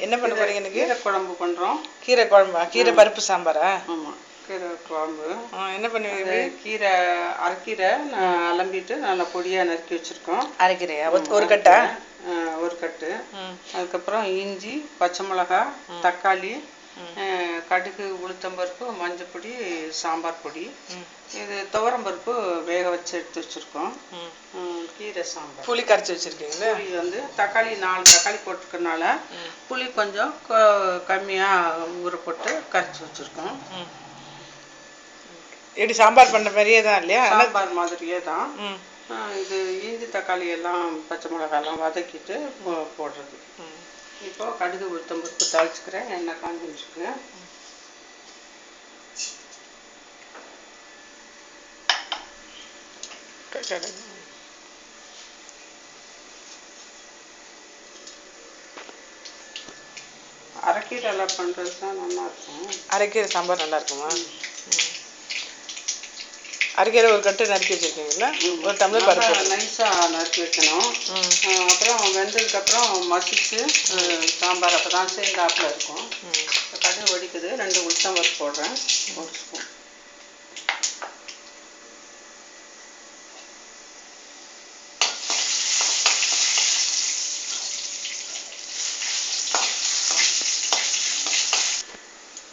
என்ன பண்ண போறீங்க இன்னைக்கு? கீரை குழம்பு பண்ணுறோம் கீரை குழம்பா? கீரை பருப்பு சாம்பாரா? ஆமாம் கீரை குழம்பு. என்ன பண்ணுவீங்க கீரை அரைக்கீரை நான் அலம்பிட்டு நல்லா பொடியாக நறுக்கி வச்சுருக்கோம். அரைக்கீரையா? ஒரு- கட்டா? ஒரு கட்டு. அதுக்கப்புறம் இஞ்சி பச்சை மிளகாய் தக்காளி கடுகு உளுத்தம்பருப்பு மஞ்சப்பொடி சாம்பார் பொடி. இது துவரம்பருப்பு வேக வச்சு எடுத்து வச்சுருக்கோம். ம். கீரை சாம்பார். புளி கரைச்சி வச்சிருக்கீங்களா? புளி வந்து தக்காளி நாலு தக்காளி போட்டுக்கறனால புளி கொஞ்சம் கொ- கம்மியாக ஊற போட்டு கரைச்சி வச்சுருக்கோம். ம். எப்படி சாம்பார் பண்ண மாதிரியே தான் இல்லையா? சாம்பார் மாதிரியே தான். இது இஞ்சி தக்காளி எல்லாம் பச்சை மிளகாய் எல்லாம் வதக்கிட்டு போ- போடுறது. ம். இப்போ கடுகு உளுத்தம்பருப்பு தாளிச்சுக்கிறேன் எண்ணெய் காஞ்சி க- அரைக்கீரை எல்லாம் பண்ணுறது தான் நல்லாயிருக்கும் அரைக்கீரை சாம்பார் நல்லா இருக்குமா? ம். அரைக்கீரை ஒரு கட்டு நறுக்கி வச்சிருக்கீங்களா ஒரு டம்ளர் பருப்பு நைஸாக நறுக்கி வைக்கணும். அப்புறம் வெந்ததுக்கப்புறம் மசிச்சு சாம்பார் அப்போ தான் சேர்ந்தாப்புல இருக்கும் கடுகு வெடிக்குது. ரெண்டு உளுத்தம்பருப்பு போடுறேன். ஒரு ஸ்பூன்.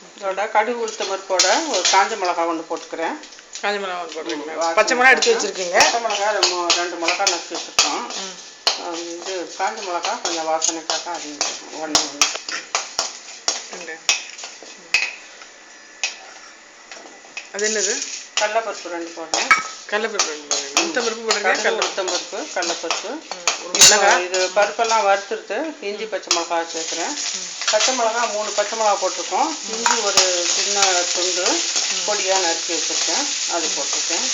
இதோட கடுகு உளுத்தம்பருப்போட ஒரு காஞ்ச மிளகா ஒன்று போட்டுக்கிறேன். காஞ்ச மிளகா ஒன்று போடுறீங்களா பச்சை மிளகா எடுத்து வச்சிருக்கீங்க? பச்சை மிளகா ரெண்டு மிளகா நறுக்கி வச்சுருக்கோம். இது காஞ்ச மிளகா கொஞ்சம் வாசனைக்காக அதிகம் ஒன்று ஒன்று. அது என்னது? கடலப்பருப்பு ரெண்டு போடுறேன். கடலைப்பருப்பு ரெண்டு போடுறீங்க. உளுத்தம் பருப்பு போடுறீங்க கடலை உளுத்தம்பருப்பு கடலப்பருப்பு. மிளகா. இது பருப்பெல்லாம் வறுத்துட்டு இஞ்சி பச்சை மிளகா சேர்க்குறேன் பச்சை மிளகா மூணு பச்சை மிளகா போட்டிருக்கோம். இஞ்சி ஒரு சின்ன துண்டு பொடியாக நறுக்கி வச்சுருக்கேன். அது போட்டிருக்கேன்.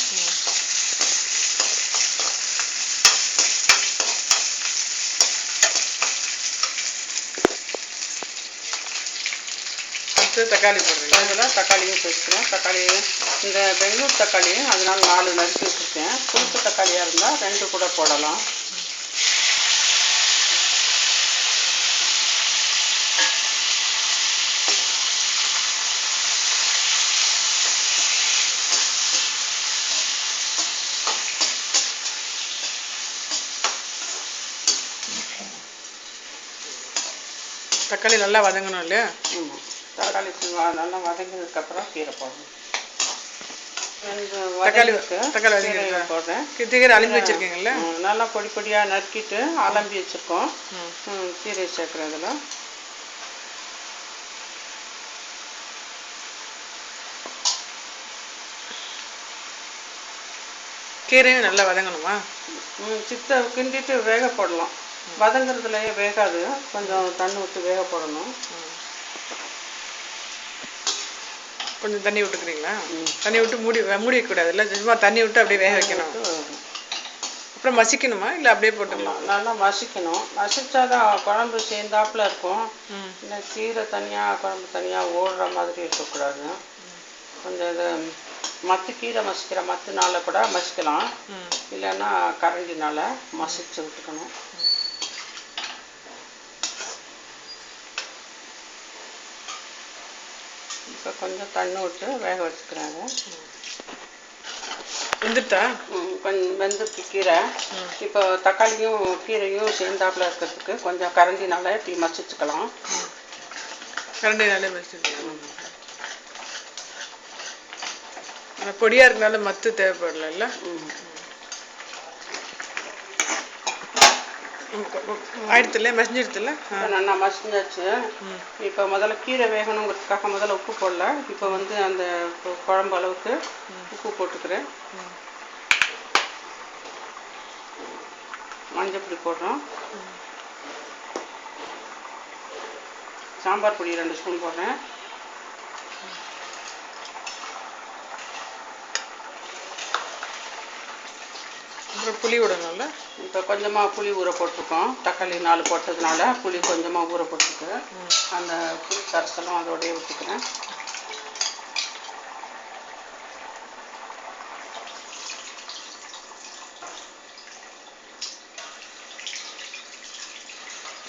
அடுத்து தக்காளி போடுறீங்க இதில் தக்காளியும் சேர்த்துக்கிறேன் தக்காளி இந்த பெங்களூர் தக்காளி அதனால நாலு நறுக்கி வச்சுருக்கேன். புளிப்பு தக்காளியாக இருந்தால் ரெண்டு கூட போடலாம். தக்காளி நல்லா வதங்கணும் இல்லையா? தக்காளி நல்லா வதங்கினதுக்கப்புறம் கீரை போடணும். தக்காளி தக்காளி வதங்கிருக்கா போடுறேன். கீரை அழிஞ்சு வச்சிருக்கீங்கல்ல? நல்லா பொடி பொடியாக நறுக்கிட்டு அலம்பி வச்சுருக்கோம். கீரை சேர்க்குறேன் கீரையும் நல்லா வதங்கணுமா? சித்த கிண்டிட்டு வேக போடலாம். வதங்குறதுலயே வேகாது. கொஞ்சம் தண்ணி விட்டு வேக போடணும். கொஞ்சம் தண்ணி விட்டுக்கிறீங்களா? தண்ணி விட்டு மூடி மூடி வைக்கக்கூடாதுல்ல சும்மா தண்ணி விட்டு அப்படியே வேக வைக்கணும். அப்புறம் மசிக்கணுமா? இல்லை அப்படியே போட்டுக்கலாம் நல்லா மசிக்கணும். மசிச்சாதான் குழம்பு சேர்ந்தாப்புல இருக்கும். இல்லை கீரை தனியாக குழம்பு தனியாக ஓடுற மாதிரி இருக்கக்கூடாது. கொஞ்சம் இது மத்து கீரை மசிக்கிற மத்துனால கூட மசிக்கலாம். இல்லைன்னா கரண்டினால மசிச்சு விட்டுக்கணும். இப்போ கொஞ்சம் தண்ணி விட்டு வேக வச்சுக்கிறாங்க. வெந்துட்டா? கொஞ்சம் வெந்துட்டு கீரை. இப்போ தக்காளியும் கீரையும் சேர்ந்தாப்புல இருக்கிறதுக்கு கொஞ்சம் கரண்டினால இப்படி மசிச்சுக்கலாம். கரண்டி நாளே மசிச்சிருக்கீங்க ஆனால் பொடியாக இருக்கனால மத்து தேவைப்படல ஆயிடுத்துல மசிஞ்சிடுத்துல நல்லா மசிஞ்சாச்சு. இப்போ முதல்ல கீரை வேகணுங்கிறதுக்காக முதல்ல உப்பு போடல. இப்போ வந்து அந்த குழம்பு அளவுக்கு உப்பு போட்டுக்கிறேன். மஞ்சப்பொடி போடுறோம். சாம்பார் பொடி ரெண்டு ஸ்பூன் போடுறேன். அப்புறம் புளி விடணும்ல? இப்போ கொஞ்சமாக புளி ஊற போட்டிருக்கோம். தக்காளி நாலு போட்டதுனால புளி கொஞ்சமாக ஊற போட்டுருக்கு. அந்த புளி கரைசலும் அதோடய விட்டுக்கிறேன்.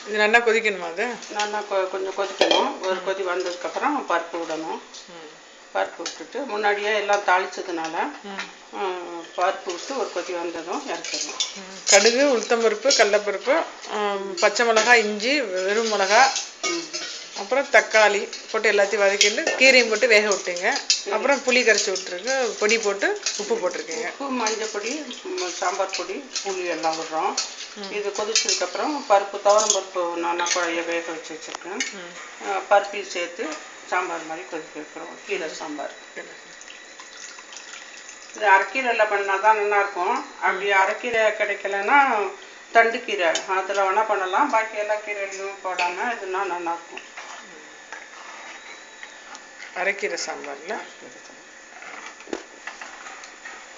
இது நல்லா கொதிக்கணுமா அது? நல்லா கொஞ்சம் கொதிக்கணும். ஒரு கொதி வந்ததுக்கப்புறம் பருப்பு விடணும். பருப்பு விட்டுட்டு முன்னாடியே எல்லாம் ம், பருப்பு விட்டு ஒரு கொதி வந்ததும் இறக்கிடணும் ம். கடுகு உளுத்தம்பருப்பு கடலப்பருப்பு ஆம், பச்சை மிளகாய் இஞ்சி வெறும் மிளகாய் அப்புறம் தக்காளி போட்டு எல்லாத்தையும் வதக்கிட்டு கீரையும் போட்டு வேக விட்டீங்க. அப்புறம் புளி கரைச்சி விட்டுருக்கு பொடி போட்டு உப்பு போட்டிருக்கீங்க. உப்பு மஞ்சள் பொடி சாம்பார் பொடி புளி எல்லாம் விடுறோம். இது கொதிச்சதுக்கப்புறம் பருப்பு துவரம் பருப்பு நான் குழைய வேக வச்சு வச்சுருக்கேன். பருப்பையும் சேர்த்து சாம்பார் மாதிரி கொதிக்க வைக்கிறோம். கீரை சாம்பார். இது அரைக்கீரையில் பண்ணால் தான் நல்லாயிருக்கும் அப்படி அரைக்கீரை கிடைக்கலன்னா தண்டு கீரை அதில் வேணால் பண்ணலாம். பாக்கி எல்லா கீரையிலையும் போடாமல் இதுனா நல்லாயிருக்கும் அரைக்கீரை சாம்பார்ல?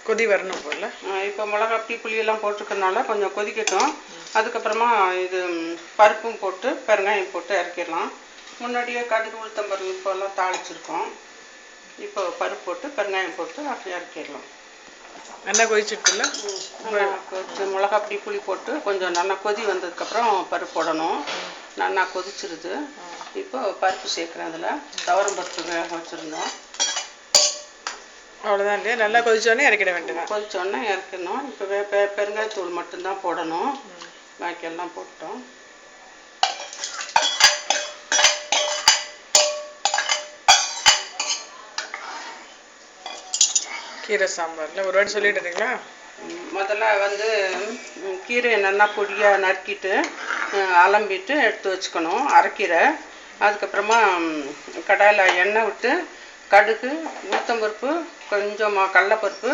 கொதி வரணும் போல? இப்போ மிளகா டீ புளியெல்லாம் போட்டிருக்கறனால கொஞ்சம் கொதிக்கட்டும். அதுக்கப்புறமா இது பருப்பும் போட்டு பெருங்காயம் போட்டு இறக்கிடலாம். முன்னாடியே கடுகு உளுத்தம்பருப்பு இப்போல்லாம் தாளிச்சிருக்கோம். இப்போ பருப்பு போட்டு பெருங்காயம் போட்டு அப்படி இறக்கிடலாம் நல்லா கொதிச்சுட்டுல கொதிச்சு மிளகா பொடி புளி போட்டு கொஞ்சம் நல்லா கொதி வந்ததுக்கப்புறம் பருப்பு போடணும். நல்லா கொதிச்சிருது. இப்போ பருப்பு சேர்க்குறேன் அதில் துவரம் பருப்பு வேக வச்சுருந்தோம். அவ்வளோதான் இல்லையா? நல்லா கொதிச்சோடனே இறக்கிட வேண்டியதான் கொதிச்சோடனே இறக்கணும் இப்போ பெருங்காயத்தூள் மட்டும்தான் போடணும். பாக்கி எல்லாம் போட்டோம் கீரை சாம்பாரில் ஒரு வாட்டி சொல்லிட்டுறீங்களா? முதல்ல வந்து கீரை நல்லா பொடியாக நறுக்கிட்டு அலம்பிட்டு எடுத்து வச்சுக்கணும் அரைக்கீரை. அதுக்கப்புறமா கடாயில் எண்ணெய் விட்டு கடுகு உளுத்தம்பருப்பு கொஞ்சம் கடலப்பருப்பு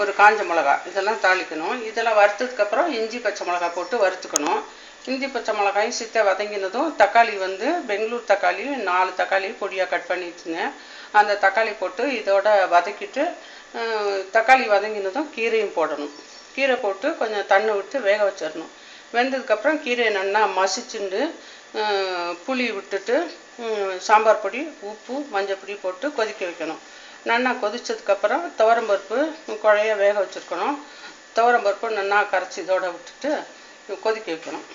ஒரு காஞ்ச மிளகா இதெல்லாம் தாளிக்கணும். இதெல்லாம் வறுத்ததுக்கப்புறம் இஞ்சி பச்சை மிளகா போட்டு வறுத்துக்கணும். இஞ்சி பச்சை மிளகாயும் சித்த வதங்கினதும் தக்காளி வந்து பெங்களூர் தக்காளி நாலு தக்காளி பொடியாக கட் பண்ணி வச்சுங்க அந்த தக்காளி போட்டு இதோட வதக்கிட்டு தக்காளி வதங்கினதும் கீரையும் போடணும். கீரை போட்டு கொஞ்சம் தண்ணி விட்டு வேக வச்சிடணும். வெந்ததுக்கப்புறம் கீரையை நல்லா மசிச்சுண்டு புளி விட்டுட்டு சாம்பார் பொடி உப்பு மஞ்சள் பொடி போட்டு கொதிக்க வைக்கணும். நல்லா கொதித்ததுக்கப்புறம் துவரம்பருப்பு குழைய வேக வச்சுருக்கணும். துவரம்பருப்பு நல்லா கரைச்சி இதோட விட்டுட்டு கொதிக்க வைக்கணும்.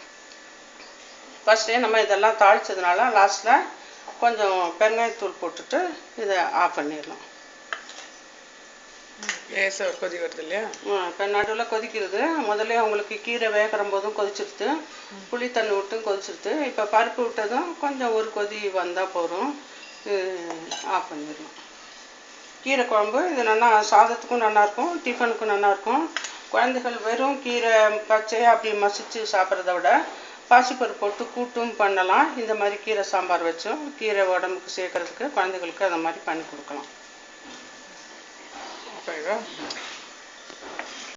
ஃபஸ்ட்டே நம்ம இதெல்லாம் தாளித்ததுனால லாஸ்ட்டில் கொஞ்சம் பெருங்காயத்தூள் போட்டுட்டு இதை ஆஃப் பண்ணிடலாம். லேசாக கொதிக்கிறது கொதி வருது இல்லையா? இப்போ நடுவில் கொதிக்கிறது முதல்ல உங்களுக்கு கீரை வேகிற போதும் கொதிச்சிருது. புளி தண்ணி விட்டும் கொதிச்சிருது. இப்போ பருப்பு விட்டதும் கொஞ்சம் ஒரு கொதி வந்தால் போதும். ஆஃப் பண்ணிடலாம். கீரை குழம்பு இது நல்லா சாதத்துக்கும் நல்லாயிருக்கும் டிஃபனுக்கும் நல்லாயிருக்கும் குழந்தைகள் வெறும் கீரை பச்சையாக அப்படி மசிச்சு சாப்பிட்றத விட பாசிப்பருப்பு போட்டு கூட்டும் பண்ணலாம். இந்த மாதிரி கீரை சாம்பார் வச்சும் கீரை உடம்புக்கு சேர்க்கறதுக்கு குழந்தைகளுக்கு அந்த மாதிரி பண்ணி கொடுக்கலாம். pegar.